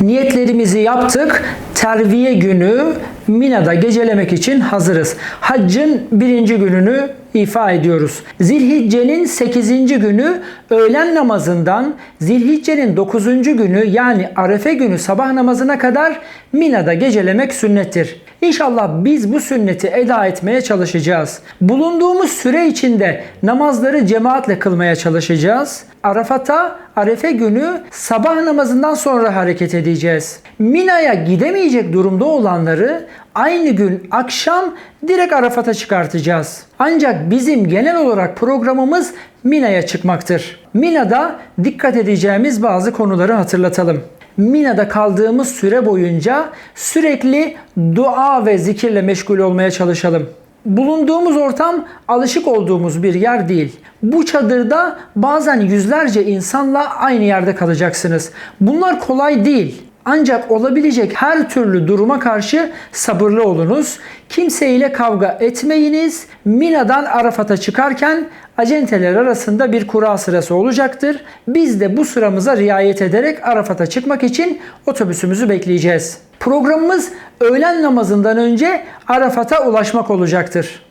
Niyetlerimizi yaptık. Terviye günü Mina'da gecelemek için hazırız. Haccın birinci gününü ifa ediyoruz. Zilhicce'nin 8. günü öğlen namazından Zilhicce'nin 9. günü yani Arefe günü sabah namazına kadar Mina'da gecelemek sünnettir. İnşallah biz bu sünneti eda etmeye çalışacağız. Bulunduğumuz süre içinde namazları cemaatle kılmaya çalışacağız. Arafat'a Arefe günü sabah namazından sonra hareket edeceğiz. Mina'ya gidemeyecek durumda olanları aynı gün akşam direkt Arafat'a çıkartacağız. Ancak bizim genel olarak programımız Mina'ya çıkmaktır. Mina'da dikkat edeceğimiz bazı konuları hatırlatalım. Mina'da kaldığımız süre boyunca sürekli dua ve zikirle meşgul olmaya çalışalım. Bulunduğumuz ortam alışık olduğumuz bir yer değil. Bu çadırda bazen yüzlerce insanla aynı yerde kalacaksınız. Bunlar kolay değil. Ancak olabilecek her türlü duruma karşı sabırlı olunuz. Kimseyle kavga etmeyiniz. Mina'dan Arafat'a çıkarken acenteler arasında bir kura sırası olacaktır. Biz de bu sıramıza riayet ederek Arafat'a çıkmak için otobüsümüzü bekleyeceğiz. Programımız öğlen namazından önce Arafat'a ulaşmak olacaktır.